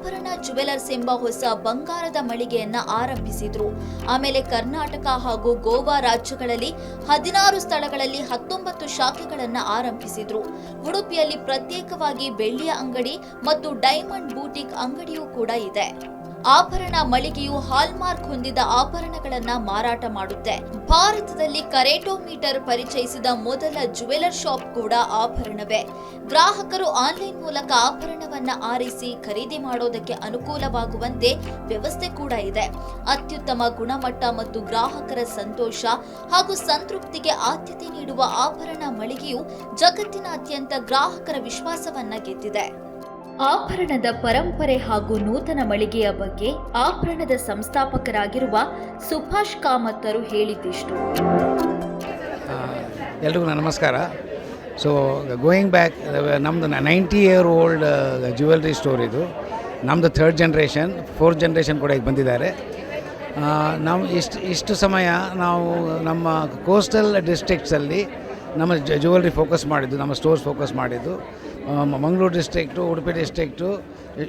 Speaker 1: ಆಭರಣ ಜುವೆಲರ್ಸ್ ಎಂಬ ಹೊಸ ಬಂಗಾರದ ಮಳಿಗೆಯನ್ನ ಆರಂಭಿಸಿದ್ರು. ಆಮೇಲೆ ಕರ್ನಾಟಕ ಹಾಗೂ ಗೋವಾ ರಾಜ್ಯಗಳಲ್ಲಿ ಹದಿನಾರು ಸ್ಥಳಗಳಲ್ಲಿ ಹತ್ತೊಂಬತ್ತು ಶಾಖೆಗಳನ್ನ ಆರಂಭಿಸಿದ್ರು. ಉಡುಪಿಯಲ್ಲಿ ಪ್ರತ್ಯೇಕವಾಗಿ ಬೆಳ್ಳಿಯ ಅಂಗಡಿ ಮತ್ತು ಡೈಮಂಡ್ ಬೂಟಿಕ್ ಅಂಗಡಿಯೂ ಕೂಡ ಇದೆ. ಆಭರಣ ಮಳಿಗೆಯು ಹಾಲ್ಮಾರ್ಕ್ ಹೊಂದಿದ ಆಭರಣಗಳನ್ನ ಮಾರಾಟ ಮಾಡುತ್ತೆ. ಭಾರತದಲ್ಲಿ ಕರೆಟೋಮೀಟರ್ ಪರಿಚಯಿಸಿದ ಮೊದಲ ಜ್ಯುವೆಲರ್ ಶಾಪ್ ಕೂಡ ಆಭರಣವೇ. ಗ್ರಾಹಕರು ಆನ್ಲೈನ್ ಮೂಲಕ ಆಭರಣವನ್ನ ಆರಿಸಿ ಖರೀದಿ ಮಾಡೋದಕ್ಕೆ ಅನುಕೂಲವಾಗುವಂತೆ ವ್ಯವಸ್ಥೆ ಕೂಡ ಇದೆ. ಅತ್ಯುತ್ತಮ ಗುಣಮಟ್ಟ ಮತ್ತು ಗ್ರಾಹಕರ ಸಂತೋಷ ಹಾಗೂ ಸಂತೃಪ್ತಿಗೆ ಆದ್ಯತೆ ನೀಡುವ ಆಭರಣ ಮಳಿಗೆಯು ಜಗತ್ತಿನಾದ್ಯಂತ ಗ್ರಾಹಕರ ವಿಶ್ವಾಸವನ್ನ ಗೆದ್ದಿದೆ. ಆಭರಣದ ಪರಂಪರೆ ಹಾಗೂ ನೂತನ ಮಳಿಗೆಯ ಬಗ್ಗೆ ಆಭರಣದ ಸಂಸ್ಥಾಪಕರಾಗಿರುವ ಸುಭಾಷ್ ಕಾಮತ್ತರು ಹೇಳಿದ್ದಿಷ್ಟು
Speaker 8: ಎಲ್ರಿಗೂ ನಮಸ್ಕಾರ. ಸೊ ಗೋಯಿಂಗ್ ಬ್ಯಾಕ್ ನಮ್ಮದು ninety year old jewellery store ಇದು. ನಮ್ಮದು ಥರ್ಡ್ ಜನ್ರೇಷನ್ ಫೋರ್ತ್ ಜನ್ರೇಷನ್ ಕೂಡ ಈಗ ಬಂದಿದ್ದಾರೆ. ನಾವು ಇಷ್ಟು ಇಷ್ಟು ಸಮಯ ನಾವು ನಮ್ಮ ಕೋಸ್ಟಲ್ ಡಿಸ್ಟ್ರಿಕ್ಟ್ಸಲ್ಲಿ ನಮ್ಮ ಜ್ಯುವೆಲ್ರಿ ಫೋಕಸ್ ಮಾಡಿದ್ದು, ನಮ್ಮ ಸ್ಟೋರ್ಸ್ ಫೋಕಸ್ ಮಾಡಿದ್ದು. Mangaluru district Udupi district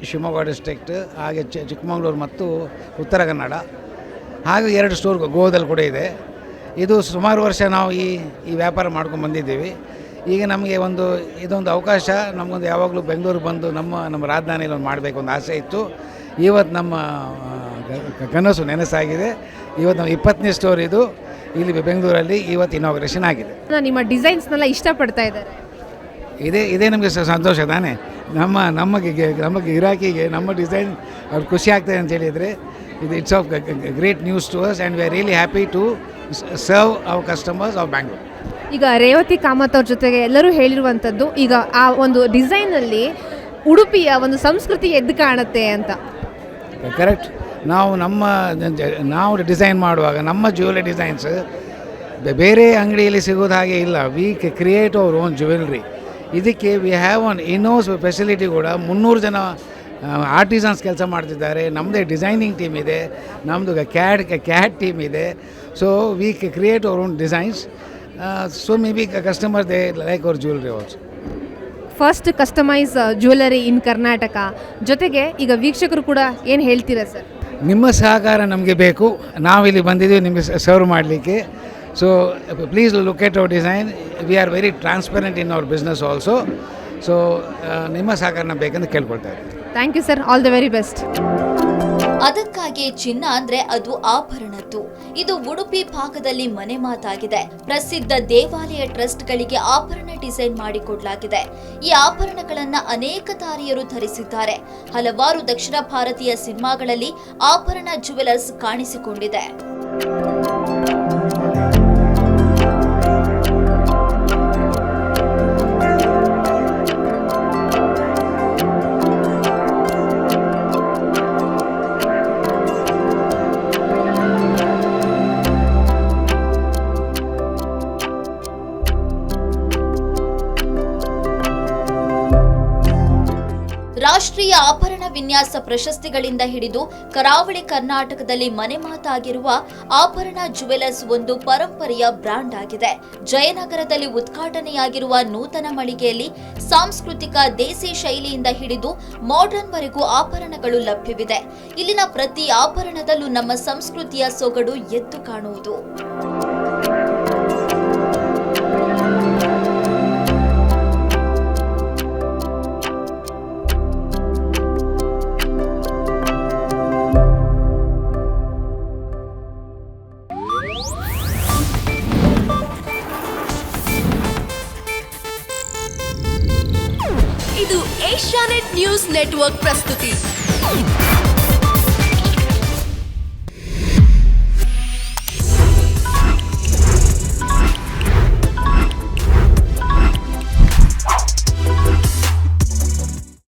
Speaker 8: Shivamogga district ಹಾಗೆ ಚಿಕ್ಕಮಗಳೂರು ಮತ್ತು ಉತ್ತರ ಕನ್ನಡ. ಹಾಗೆ ಎರಡು ಸ್ಟೋರ್ ಗೋವಾದಲ್ಲಿ ಕೂಡ ಇದೆ. ಇದು ಸುಮಾರು ವರ್ಷ ನಾವು ಈ ಈ ವ್ಯಾಪಾರ ಮಾಡ್ಕೊಂಡು ಬಂದಿದ್ದೀವಿ. ಈಗ ನಮಗೆ ಒಂದು, ಇದೊಂದು ಅವಕಾಶ. ನಮಗೊಂದು ಯಾವಾಗಲೂ ಬೆಂಗಳೂರು ಬಂದು ನಮ್ಮ ನಮ್ಮ ರಾಜಧಾನಿಯಲ್ಲಿ ಒಂದು ಮಾಡಬೇಕು ಒಂದು ಆಸೆ ಇತ್ತು. ಇವತ್ತು ನಮ್ಮ ಕನಸು ನೆನಸಾಗಿದೆ. ಇವತ್ತು ನಮ್ಮ ಇಪ್ಪತ್ತನೇ ಸ್ಟೋರ್ ಇದು. ಇಲ್ಲಿ ಬೆಂಗಳೂರಲ್ಲಿ ಇವತ್ತು ಇನಾಗ್ರೇಷನ್ ಆಗಿದೆ.
Speaker 5: ನಿಮ್ಮ ಡಿಸೈನ್ಸ್ನೆಲ್ಲ ಇಷ್ಟಪಡ್ತಾ ಇದ್ದಾರೆ.
Speaker 8: ಇದೇ ಇದೇ ನಮಗೆ ಸಂತೋಷ ತಾನೇ? ನಮ್ಮ ನಮಗೆ ನಮ್ಮ ಗಿರಾಕಿಗೆ ನಮ್ಮ ಡಿಸೈನ್ ಅವ್ರು ಖುಷಿ ಆಗ್ತದೆ ಅಂತ ಹೇಳಿದರೆ ಇದು it's of great news to us and we are really happy to serve our customers of Bangalore
Speaker 5: ಈಗ ರೇವತಿ ಕಾಮತ್ ಅವ್ರ ಜೊತೆಗೆ ಎಲ್ಲರೂ ಹೇಳಿರುವಂಥದ್ದು ಈಗ ಆ ಒಂದು ಡಿಸೈನಲ್ಲಿ ಉಡುಪಿಯ ಒಂದು ಸಂಸ್ಕೃತಿ ಎದ್ದು ಕಾಣುತ್ತೆ ಅಂತ.
Speaker 8: ಕರೆಕ್ಟ್ ನಾವು ನಮ್ಮ ನಾವು ಡಿಸೈನ್ ಮಾಡುವಾಗ ನಮ್ಮ ಜ್ಯುವೆಲರಿ ಡಿಸೈನ್ಸ್ ಬೇರೆ ಅಂಗಡಿಯಲ್ಲಿ ಸಿಗೋದು ಹಾಗೆ ಇಲ್ಲ. We create our own jewellery ಇದಕ್ಕೆ we have one inhouse facility ಕೂಡ. ಮುನ್ನೂರು ಜನ ಆರ್ಟಿಸನ್ಸ್ ಕೆಲಸ ಮಾಡ್ತಿದ್ದಾರೆ. ನಮ್ಮದೇ ಡಿಸೈನಿಂಗ್ ಟೀಮ್ ಇದೆ. ನಮ್ಮದು ಕ್ಯಾಡ್ ಕ್ಯಾಡ್ ಟೀಮ್ ಇದೆ. So we create our own designs so maybe customer they like our jewellery also
Speaker 5: first customize jewellery in Karnataka ಜೊತೆಗೆ ಈಗ ವೀಕ್ಷಕರು ಕೂಡ ಏನು ಹೇಳ್ತೀರಾ ಸರ್
Speaker 8: ನಿಮ್ಮ ಸಹಕಾರ ನಮಗೆ ಬೇಕು. ನಾವಿಲ್ಲಿ ಬಂದಿದ್ದೀವಿ ನಿಮಗೆ ಸರ್ವ್ ಮಾಡಲಿಕ್ಕೆ. So please look at our design. We are very transparent in our business also. So ನಿಮ್ಮ ಸಹಕಾರನ ಬೇಕಂತ ಕೇಳ್ಕೊಳ್ತಾ ಇದ್ದೀನಿ.
Speaker 5: Thank you sir all the very best
Speaker 1: ಅದಕ್ಕಾಗಿ ಚಿನ್ನ ಅಂದ್ರೆ ಅದು ಆಭರಣದ್ದು. ಇದು ಉಡುಪಿ ಭಾಗದಲ್ಲಿ ಮನೆ ಮಾತಾಗಿದೆ. ಪ್ರಸಿದ್ಧ ದೇವಾಲಯ ಟ್ರಸ್ಟ್ಗಳಿಗೆ ಆಭರಣ ಡಿಸೈನ್ ಮಾಡಿಕೊಡ್ಲಾಗಿದೆ. ಈ ಆಭರಣಗಳನ್ನ ಅನೇಕ ತಾರಿಯರು ಧರಿಸಿದ್ದಾರೆ. ಹಲವಾರು ದಕ್ಷಿಣ ಭಾರತೀಯ ಸಿನಿಮಾಗಳಲ್ಲಿ ಆಭರಣ ಜುವೆಲರ್ಸ್ ಕಾಣಿಸಿಕೊಂಡಿದೆ. ರಾಷ್ಟ್ರೀಯ ಆಭರಣ ವಿನ್ಯಾಸ ಪ್ರಶಸ್ತಿಗಳಿಂದ ಹಿಡಿದು ಕರಾವಳಿ ಕರ್ನಾಟಕದಲ್ಲಿ ಮನೆ ಮಾತಾಗಿರುವ ಆಭರಣ ಜುವೆಲರ್ಸ್ ಒಂದು ಪರಂಪರೆಯ ಬ್ರಾಂಡ್ ಆಗಿದೆ. ಜಯನಗರದಲ್ಲಿ ಉದ್ಘಾಟನೆಯಾಗಿರುವ ನೂತನ ಮಳಿಗೆಯಲ್ಲಿ ಸಾಂಸ್ಕೃತಿಕ ದೇಸಿ ಶೈಲಿಯಿಂದ ಹಿಡಿದು ಮಾಡರ್ನ್ ವರೆಗೂ ಆಭರಣಗಳು ಲಭ್ಯವಿದೆ. ಇಲ್ಲಿನ ಪ್ರತಿ ಆಭರಣದಲ್ಲೂ ನಮ್ಮ ಸಂಸ್ಕೃತಿಯ ಸೊಗಡು ಎದ್ದು ಕಾಣುವುದು.
Speaker 9: ನೆಟ್ವರ್ಕ್ ಪ್ರಸ್ತುತಿ.